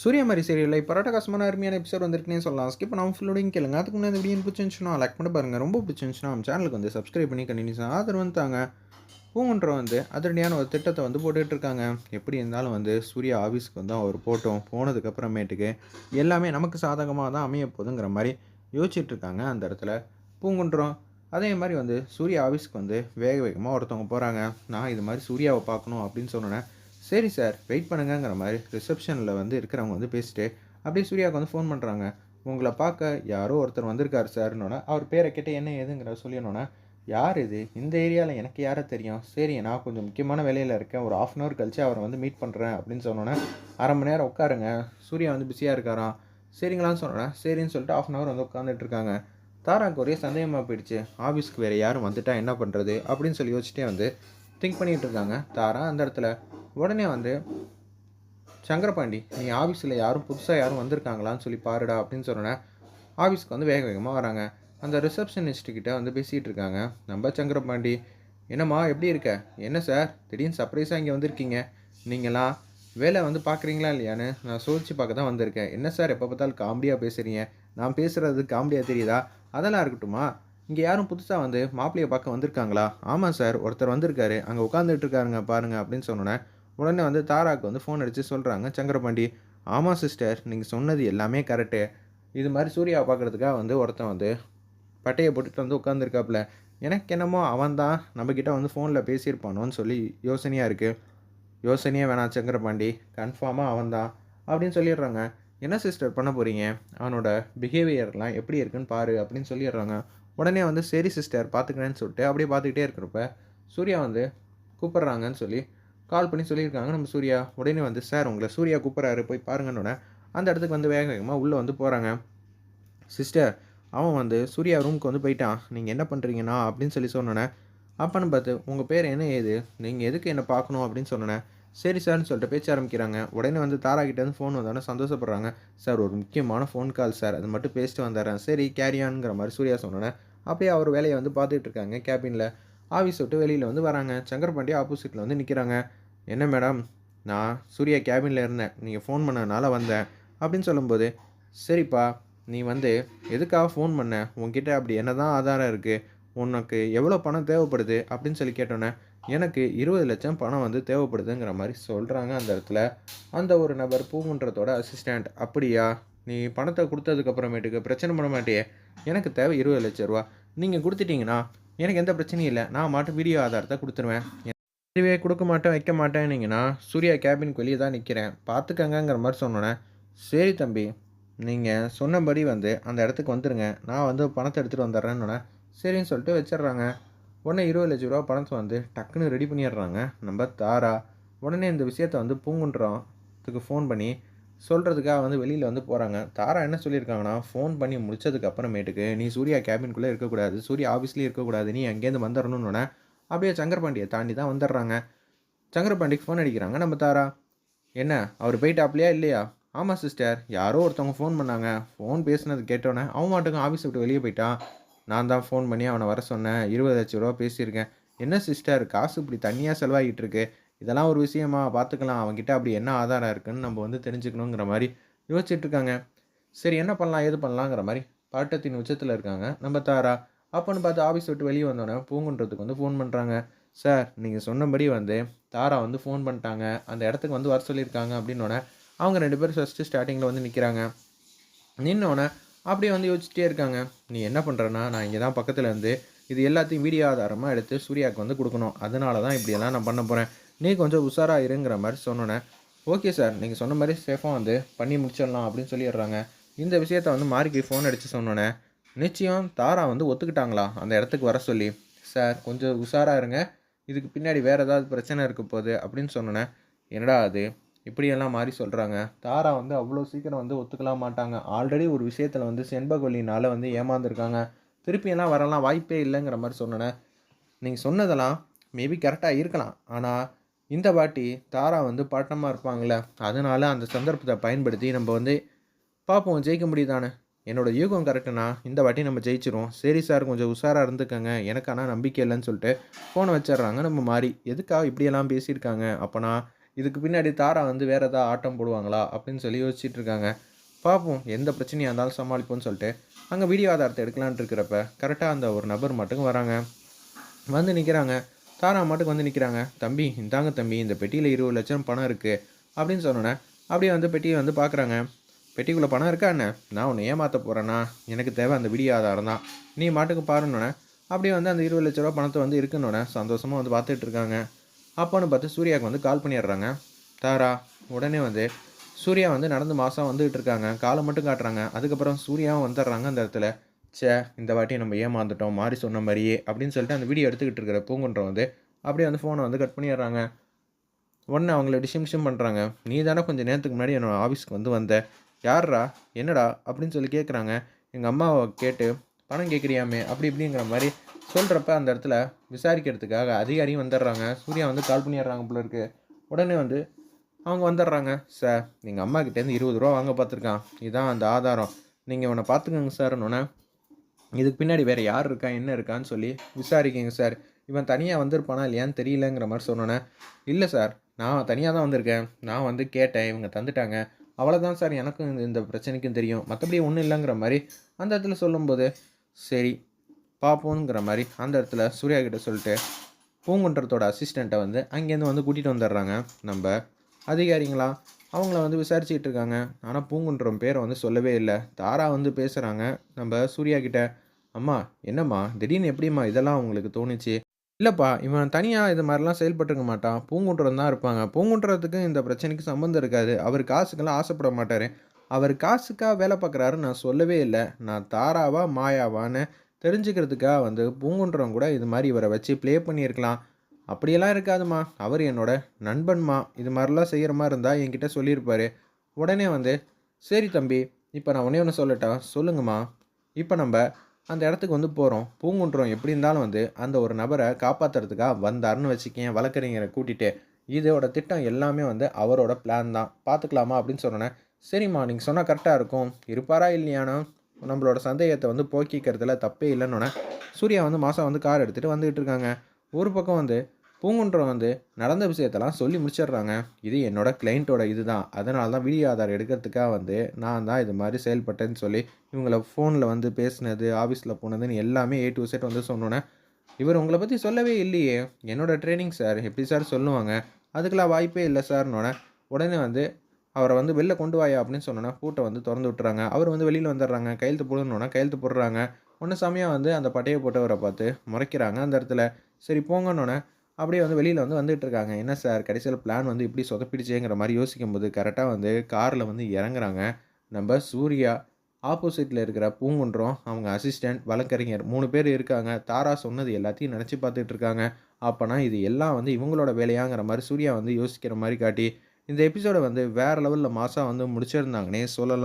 சூரியமாரி மாதிரி சீரியலில் இப்போ பரோட்டகாசமான அருமையான எபிசோட் வந்திருக்குன்னே சொல்லலாம். ஸ்கிப் பண்ணாமல் ஃபுல்லோடையும் கேளுங்க. அதுக்கு முன்னாடி இந்த வீடியோ பிடிச்சிருந்துச்சுன்னா லைக் பண்ணி பாருங்கள் ரொம்ப பிடிச்சிருந்துச்சுன்னா நம்ம சேனலுக்கு வந்து சப்ஸ்கிரைப் பண்ணி கண்டினியூஸாக ஆதரவு வந்துட்டாங்க பூங்குன்ற வந்து அதிரடியான ஒரு திட்டத்தை வந்து போட்டுட்ருக்காங்க எப்படி இருந்தாலும் வந்து சூர்யா ஆஃபீஸ்க்கு வந்து அவர் போட்டோம். போனதுக்கப்புறமேட்டுக்கு எல்லாமே நமக்கு சாதகமாக தான் அமைய போதுங்கிற மாதிரி யோசிச்சுட்ருக்காங்க அந்த இடத்துல பூங்குன்றம் அதே மாதிரி வந்து சூர்யா ஆஃபீஸ்க்கு வந்து வேக வேகமாக ஒருத்தவங்க போகிறாங்க நான் இது மாதிரி சூர்யாவை பார்க்கணும் அப்படின்னு சொன்னேன் சரி சார் வெயிட் பண்ணுங்கங்கிற மாதிரி ரிசப்ஷனில் வந்து இருக்கிறவங்க வந்து பேசிட்டு அப்படியே சூர்யாவுக்கு வந்து ஃபோன் பண்ணுறாங்க உங்களை பார்க்க யாரோ ஒருத்தர் வந்திருக்காரு சார்னோடனே அவர் பேரை கேட்டு என்ன ஏதுங்கிற சொல்லினோன்னே யார் இது? இந்த ஏரியாவில் எனக்கு யாரை தெரியும்? சரி நான் கொஞ்சம் முக்கியமான வேலையில் இருக்கேன். ஒரு ஆஃப் அன் ஹவர் கழிச்சு அவரை வந்து மீட் பண்ணுறேன் அப்படின்னு சொன்னோன்னே அரை மணி நேரம் உட்காருங்க. சூர்யா வந்து பிஸியாக இருக்காராம். சரிங்களான்னு சொன்னேன் சரின்னு சொல்லிட்டு ஆஃப் அன் ஹவர் வந்து உட்காந்துட்டு இருக்காங்க. தாராக்கு ஒரே சந்தேகமாக போயிடுச்சு. ஆஃபீஸ்க்கு வேறு யாரும் வந்துட்டா என்ன பண்ணுறது அப்படின்னு சொல்லி யோசிச்சிட்டே வந்து திங்க் பண்ணிகிட்டு இருக்காங்க தாரா அந்த இடத்துல. உடனே வந்து சங்கரபாண்டி நீ ஆஃபீஸில் யாரும் புதுசாக யாரும் வந்திருக்காங்களான்னு சொல்லி பாருடா அப்படின்னு சொன்னேன் ஆஃபீஸ்க்கு வந்து வேக வேகமாக வராங்க. அந்த ரிசப்ஷனிஸ்ட்டுக்கிட்ட வந்து பேசிகிட்டு இருக்காங்க. நம்ம சங்கரபாண்டி என்னம்மா எப்படி இருக்க? என்ன சார் திடீர்னு சர்ப்ரைஸாக இங்கே வந்திருக்கீங்க. நீங்களாம் வேலை வந்து பார்க்குறீங்களா இல்லையான்னு நான் சோதிச்சு பார்க்க தான் வந்திருக்கேன். என்ன சார் எப்போ பார்த்தாலும் காமெடியாக பேசுகிறீங்க நான் பேசுகிறது காமெடியாக தெரியுதா? அதெல்லாம் இருக்கட்டுமா? இங்கே யாரும் புதுசாக வந்து மாப்பிள்ளையை பார்க்க வந்திருக்காங்களா? ஆமாம் சார். ஒருத்தர் வந்திருக்காரு. அங்கே உட்காந்துட்டு இருக்காருங்க பாருங்க அப்படின்னு சொன்னோன்னே உடனே வந்து தாராக்கு வந்து ஃபோன் அடித்து சொல்கிறாங்க சங்கரபாண்டி ஆமாம் சிஸ்டர் நீங்கள் சொன்னது எல்லாமே கரெக்டு இது மாதிரி சூர்யாவை பார்க்குறதுக்காக வந்து ஒருத்தன் வந்து பட்டையை போட்டுட்டு வந்து உட்காந்துருக்காப்புல எனக்கு என்னமோ அவன் தான் நம்மக்கிட்ட வந்து ஃபோனில் பேசியிருப்பானோன்னு சொல்லி யோசனையாக இருக்குது யோசனையே வேணாம் சங்கரபாண்டி. கன்ஃபார்மாக அவன் தான். அப்படின்னு சொல்லிடுறாங்க. என்ன சிஸ்டர் பண்ண போகிறீங்க அவனோட பிஹேவியர்லாம் எப்படி இருக்குன்னு பாரு அப்படின்னு சொல்லிடுறாங்க. உடனே வந்து சரி சிஸ்டர் பார்த்துக்கிறேன்னு சொல்லிட்டு அப்படியே பார்த்துக்கிட்டே இருக்கிறப்ப சூர்யா வந்து கூப்பிட்றாங்கன்னு சொல்லி கால் பண்ணி சொல்லியிருக்காங்க. நம்ம சூர்யா உடனே வந்து சார் உங்களை சூர்யா கூப்பிட்றாரு போய் பாருங்கன்னொன்னே அந்த இடத்துக்கு வந்து வேக வேகமாக உள்ளே வந்து போகிறாங்க சிஸ்டர் அவன் வந்து சூர்யா ரூமுக்கு வந்து போயிட்டான். நீங்கள் என்ன பண்ணுறீங்கண்ணா அப்படின்னு சொல்லி சொன்னோன்னே அப்பன்னு பார்த்து உங்கள் பேர் என்ன ஏது? நீங்கள் எதுக்கு என்ன பார்க்கணும் அப்படின்னு சொன்னேன் சரி சார்னு சொல்லிட்டு பேச்ச ஆரம்பிக்கிறாங்க. உடனே வந்து தாரா வந்து ஃபோன் வந்தோடனே சந்தோஷப்படுறாங்க. சார் ஒரு முக்கியமான ஃபோன் கால் சார். அது மட்டும் பேசிட்டு வந்துடுறேன். சரி கேரியான்ங்கிற மாதிரி சூர்யா சொன்னோன்னே அப்படியே அவர் வேலையை வந்து பார்த்துட்டு இருக்காங்க கேபினில் ஆஃபீஸ் விட்டு வெளியில் வந்து வராங்க. சங்கரபாண்டி ஆப்போசிட்டில் வந்து நிற்கிறாங்க என்ன மேடம் நான் சூர்யா கேபினில் இருந்தேன். நீங்கள் ஃபோன் பண்ணனால வந்தேன். அப்படின்னு சொல்லும்போது சரிப்பா நீ வந்து எதுக்காக ஃபோன் பண்ண? உன்கிட்ட அப்படி என்ன தான் ஆதாரம் இருக்குது உனக்கு எவ்வளோ பணம் தேவைப்படுது? அப்படின்னு சொல்லி கேட்டோன்னே எனக்கு இருபது லட்சம் பணம் வந்து தேவைப்படுதுங்கிற மாதிரி சொல்கிறாங்க அந்த இடத்துல. அந்த ஒரு நபர் பூங்குன்றத்தோட அசிஸ்டண்ட் அப்படியா? நீ பணத்தை கொடுத்ததுக்கப்புறமேட்டுக்கு பிரச்சனை பண்ண மாட்டியே? எனக்கு தேவை இருபது லட்ச ரூபா. நீங்கள் கொடுத்துட்டீங்கன்னா எனக்கு எந்த பிரச்சனையும் இல்லை. நான் மாட்டு வீடியோ ஆதாரத்தை கொடுத்துருவேன். இதுவே கொடுக்க மாட்டேன் வைக்க மாட்டேன்னீங்கன்னா சூர்யா கேபினுக்கு வெளியே தான் நிற்கிறேன் பார்த்துக்கங்கங்கிற மாதிரி சொன்னோன்னே சரி தம்பி நீங்கள் சொன்னபடி வந்து அந்த இடத்துக்கு வந்துடுங்க நான் வந்து பணத்தை எடுத்துகிட்டு வந்துடுறேன்னு சரின்னு சொல்லிட்டு வச்சிடுறாங்க. உடனே இருபது லட்ச ரூபா பணத்தை வந்து டக்குன்னு ரெடி பண்ணிடுறாங்க. நம்ம தாரா உடனே இந்த விஷயத்த வந்து பூங்குன்றத்துக்கு ஃபோன் பண்ணி சொல்கிறதுக்காக வந்து வெளியில் வந்து போகிறாங்க தாரா என்ன சொல்லியிருக்காங்கன்னா ஃபோன் பண்ணி முடிச்சதுக்கு அப்புறமேட்டுக்கு நீ சூர்யா கேபின்குள்ளே இருக்கக்கூடாது. சூர்யா ஆஃபீஸ்லேயே இருக்கக்கூடாது. நீ அங்கேருந்து வந்துடணுன்னு அப்படியே சங்கரபாண்டியை தாண்டி தான் வந்துடுறாங்க. சங்கரபாண்டிக்கு ஃபோன் அடிக்கிறாங்க. நம்ம தாரா என்ன அவர் போயிட்டாப்லையா இல்லையா? ஆமாம் சிஸ்டர் யாரோ ஒருத்தவங்க ஃபோன் பண்ணாங்க. ஃபோன் பேசுனது கேட்டோன்னே அவன் மாட்டுக்கும் ஆஃபீஸ் விட்டு வெளியே போயிட்டான். நான் தான் ஃபோன் பண்ணி அவனை வர சொன்னேன். இருபது லட்ச ரூபா பேசியிருக்கேன். என்ன சிஸ்டர் காசு இப்படி தனியாக செலவாகிட்டு இருக்கு இதெல்லாம் ஒரு விஷயமா? பார்த்துக்கலாம். அவன்கிட்ட அப்படி என்ன ஆதாரம் இருக்குன்னு நம்ம வந்து தெரிஞ்சுக்கணுங்கிற மாதிரி யோசிச்சுட்டு இருக்காங்க சரி என்ன பண்ணலாம்? ஏது பண்ணலாங்கிற மாதிரி பாட்டத்தின் உச்சத்தில் இருக்காங்க. நம்ம தாரா அப்போன்னு பார்த்து ஆஃபீஸ் விட்டு வெளியே வந்தோடனே பூங்குன்றதுக்கு வந்து ஃபோன் பண்ணுறாங்க சார் நீங்கள் சொன்னபடி வந்து தாரா வந்து ஃபோன் பண்ணிட்டாங்க. அந்த இடத்துக்கு வந்து வர சொல்லியிருக்காங்க அப்படின்னோடனே அவங்க ரெண்டு பேரும் ஃபஸ்ட்டு ஸ்டார்டிங்கில் வந்து நிற்கிறாங்க நின்னோடனே அப்படியே வந்து யோசிச்சுட்டே இருக்காங்க. நீ என்ன பண்ணுறன்னா நான் இங்கே தான் பக்கத்தில் இருந்து இது எல்லாத்தையும் வீடியோ ஆதாரமாக எடுத்து சூர்யாவுக்கு வந்து கொடுக்கணும். அதனால தான் இப்படியெல்லாம் நான் பண்ண போகிறேன் நீ கொஞ்சம் உஷாராக இருங்கிற மாதிரி சொன்னோன்னே ஓகே சார் நீங்கள் சொன்ன மாதிரி சேஃபாக வந்து பண்ணி முடிச்சிடலாம் அப்படின்னு சொல்லிடுறாங்க. இந்த விஷயத்த வந்து மாறிக்கு ஃபோன் அடித்து சொன்னோன்னே நிச்சயம் தாரா வந்து ஒத்துக்கிட்டாங்களா? அந்த இடத்துக்கு வர சொல்லி சார் கொஞ்சம் உஷாராக இருங்க. இதுக்கு பின்னாடி வேறு ஏதாவது பிரச்சனை இருக்க போகுது அப்படின்னு சொன்னோன்னே என்னடா அது? இப்படியெல்லாம் மாறி சொல்கிறாங்க தாரா வந்து அவ்வளோ சீக்கிரம் வந்து ஒத்துக்கலாம் மாட்டாங்க. ஆல்ரெடி ஒரு விஷயத்தில் வந்து செண்பகொல்லினால் வந்து ஏமாந்துருக்காங்க. திருப்பியெல்லாம் வரலாம் வாய்ப்பே இல்லைங்கிற மாதிரி சொன்னேன் நீங்கள் சொன்னதெல்லாம் மேபி கரெக்டாக இருக்கலாம். ஆனால் இந்த வாட்டி தாரா வந்து பாட்டமாக இருப்பாங்களே அதனால் அந்த சந்தர்ப்பத்தை பயன்படுத்தி நம்ம வந்து பார்ப்போம் ஜெயிக்க முடியுதானே என்னோடய யூகம் கரெக்டுனா இந்த வாட்டி நம்ம ஜெயிச்சிரும் சரி சார் கொஞ்சம் உஷாராக இருந்துக்கங்க. எனக்கு ஆனால் நம்பிக்கை இல்லைன்னு சொல்லிட்டு ஃபோனை வச்சிடுறாங்க. நம்ம மாறி எதுக்காக இப்படியெல்லாம் பேசியிருக்காங்க? அப்போனா இதுக்கு பின்னாடி தாரா வந்து வேறு ஏதாவது ஆட்டம் போடுவாங்களா அப்படின்னு சொல்லி யோசிச்சுட்டு இருக்காங்க பார்ப்போம் எந்த பிரச்சனையாக இருந்தாலும் சமாளிப்போம்னு சொல்லிட்டு அங்கே வீடியோ ஆதாரத்தை எடுக்கலான்ட்டு இருக்கிறப்ப கரெக்டாக அந்த ஒரு நபர் மட்டும் வராங்க. வந்து நிற்கிறாங்க தாரா மாட்டுக்கு வந்து நிற்கிறாங்க தம்பி இந்தாங்க தம்பி இந்த பெட்டியில் இருபது லட்சம் பணம் இருக்குது அப்படின்னு சொன்னோன்னே அப்படியே வந்து பெட்டியை வந்து பார்க்குறாங்க பெட்டிக்குள்ளே பணம் இருக்கா என்ன? நான் உன்னை ஏமாற்ற போகிறேன்னா எனக்கு தேவை அந்த வீடியோ ஆதாரம் தான். நீ மாட்டுக்கு பாருன்னொன்னே அப்படியே வந்து அந்த இருபது லட்ச ரூபா பணத்தை வந்து இருக்குன்னொன்னே சந்தோஷமாக வந்து பார்த்துட்டு இருக்காங்க அப்போன்னு பார்த்து சூர்யாவுக்கு வந்து கால் பண்ணிடுறாங்க. தாரா உடனே வந்து சூர்யா வந்து நடந்து மாதம் வந்துகிட்டு இருக்காங்க. காலை மட்டும் காட்டுறாங்க. அதுக்கப்புறம் சூர்யாவும் வந்துடுறாங்க அந்த இடத்துல. ச்சே இந்த வாட்டி நம்ம ஏமாந்துட்டோம் மாறி சொன்ன மாதிரியே அப்படின்னு சொல்லிட்டு அந்த வீடியோ எடுத்துக்கிட்டு இருக்கிற பூங்குன்றம் வந்து அப்படியே வந்து ஃபோனை வந்து கட் பண்ணிடுறாங்க. உடனே அவங்கள டிஷம் டிஷம் பண்ணுறாங்க நீ தானே கொஞ்சம் நேரத்துக்கு முன்னாடி என்னோட ஆஃபீஸ்க்கு வந்து வந்த. யார்ரா என்னடா? அப்படின்னு சொல்லி கேட்குறாங்க எங்கள் அம்மாவை கேட்டு பணம் கேட்குறியாமே அப்படி இப்படிங்கிற மாதிரி சொல்கிறப்ப அந்த இடத்துல விசாரிக்கிறதுக்காக அதிகாரியும் வந்துடுறாங்க. சூர்யா வந்து கால் பண்ணிடுறாங்க போல இருக்கு. உடனே வந்து அவங்க வந்துடுறாங்க சார் எங்கள் அம்மா கிட்டேருந்து இருபது ரூபா வாங்க பார்த்துருக்கான். இதுதான் அந்த ஆதாரம். நீங்கள் இவனை பார்த்துக்கோங்க சார்னோன்னே இதுக்கு பின்னாடி வேறு யார் இருக்கா? என்ன இருக்கான்னு சொல்லி விசாரிக்கங்க சார் இவன் தனியாக வந்திருப்பானா இல்லையான்னு தெரியலங்கிற மாதிரி சொன்னோன்னே இல்லை சார் நான் தனியாக தான் வந்திருக்கேன். நான் வந்து கேட்டேன். இவங்க தந்துட்டாங்க. அவ்வளோதான் சார் எனக்கும் இந்த- இந்த பிரச்சனைக்கும் தெரியும். மற்றபடி ஒன்றும் இல்லைங்கிற மாதிரி அந்த இடத்துல சொல்லும்போது சரி பார்ப்போங்கிற மாதிரி அந்த இடத்துல சூர்யா கிட்ட சொல்லிட்டு பூங்குன்றத்தோட அசிஸ்டண்ட்டை வந்து அங்கேருந்து வந்து கூட்டிகிட்டு வந்துடுறாங்க. நம்ம அதிகாரிங்களா அவங்கள வந்து விசாரிச்சுட்டு இருக்காங்க. ஆனால் பூங்குன்றம் பேரை வந்து சொல்லவே இல்லை. தாரா வந்து பேசுகிறாங்க நம்ம சூர்யா கிட்ட அம்மா என்னம்மா? திடீர்னு எப்படிம்மா இதெல்லாம் அவங்களுக்கு தோணுச்சு? இல்லைப்பா இவன் தனியாக இது மாதிரிலாம் செயல்பட்டுருக்க மாட்டான். பூங்குன்றம் தான் இருப்பாங்க. பூங்குன்றத்துக்கு இந்த பிரச்சனைக்கு சம்மந்தம் இருக்காது. அவர் காசுக்கெல்லாம் ஆசைப்பட மாட்டார். அவர் காசுக்காக வேலை பார்க்குறாரு நான் சொல்லவே இல்லை. நான் தாராவா மாயாவான்னு தெரிஞ்சுக்கிறதுக்காக வந்து பூங்குன்றம் கூட இது மாதிரி இவரை வச்சு ப்ளே பண்ணியிருக்கலாம். அப்படியெல்லாம் இருக்காதும்மா. அவர் என்னோட நண்பன்மா. இது மாதிரிலாம் செய்கிற மாதிரி இருந்தால் என்கிட்ட சொல்லியிருப்பார். உடனே வந்து சரி தம்பி இப்போ நான் ஒன்றே ஒன்று சொல்லட்டா? சொல்லுங்கம்மா. இப்போ நம்ம அந்த இடத்துக்கு வந்து போகிறோம் பூங்குன்றம் எப்படி இருந்தாலும் வந்து அந்த ஒரு நபரை காப்பாற்றுறதுக்காக வந்தாருன்னு வச்சுக்கேன். வழக்கறிஞரை கூட்டிகிட்டு இதோட திட்டம் எல்லாமே வந்து அவரோட பிளான் தான். பார்த்துக்கலாமா? அப்படின்னு சொன்னோன்னே சரிம்மா நீங்கள் சொன்னால் கரெக்டாக இருக்கும். இருப்பாரா இல்லையானோ நம்மளோட சந்தேகத்தை வந்து போக்கிக்கிறதுல தப்பே இல்லைன்னொன்னே சூர்யா வந்து மாதம் வந்து கார் எடுத்துகிட்டு வந்துக்கிட்டு இருக்காங்க. ஒரு பக்கம் வந்து பூங்குன்றம் வந்து நடந்த விஷயத்தெல்லாம் சொல்லி முடிச்சிடுறாங்க. இது என்னோடய கிளைண்ட்டோட இது தான் அதனால தான் வீடியோ ஆதார் எடுக்கிறதுக்காக வந்து நான் தான் இது மாதிரி செயல்பட்டேன்னு சொல்லி இவங்கள ஃபோனில் வந்து பேசினது ஆஃபீஸில் போனதுன்னு எல்லாமே ஏ டு செட் வந்து சொன்னோன்னே இவர் உங்களை பற்றி சொல்லவே இல்லையே. என்னோடய ட்ரைனிங் சார் எப்படி சார் சொல்லுவாங்க? அதுக்கெல்லாம் வாய்ப்பே இல்லை சார்னோடனே உடனே வந்து அவரை வந்து வெளில கொண்டு வாயா அப்படின்னு சொன்னோன்னா பூட்டை வந்து திறந்து விட்டுறாங்க. அவர் வந்து வெளியில் வந்துடுறாங்க. கையெழுத்து போடணுன்னா கையெழுத்து போடுறாங்க. ஒன்று சமயம் வந்து அந்த பட்டையை போட்டவரை பார்த்து முறைக்கிறாங்க அந்த இடத்துல. சரி போங்கன்னொன்னே அப்படியே வந்து வெளியில் வந்து வந்துட்டு இருக்காங்க. என்ன சார் கடைசியில் பிளான் வந்து இப்படி சொதப்பிடுச்சேங்கிற மாதிரி யோசிக்கும் போது கரெக்டாக வந்து காரில் வந்து இறங்குறாங்க. நம்ம சூர்யா ஆப்போசிட்டில் இருக்கிற பூங்குன்றம் அவங்க அசிஸ்டண்ட் வழக்கறிஞர் மூணு பேர் இருக்காங்க. தாரா சொன்னது எல்லாத்தையும் நினச்சி பார்த்துட்டு இருக்காங்க. அப்போனா இது எல்லாம் வந்து இவங்களோட வேலையாங்கிற மாதிரி சூர்யா வந்து யோசிக்கிற மாதிரி காட்டி இந்த எபிசோடை வந்து வேறு லெவலில் மாதம் வந்து முடிச்சிருந்தாங்கன்னே சொல்லலாம்.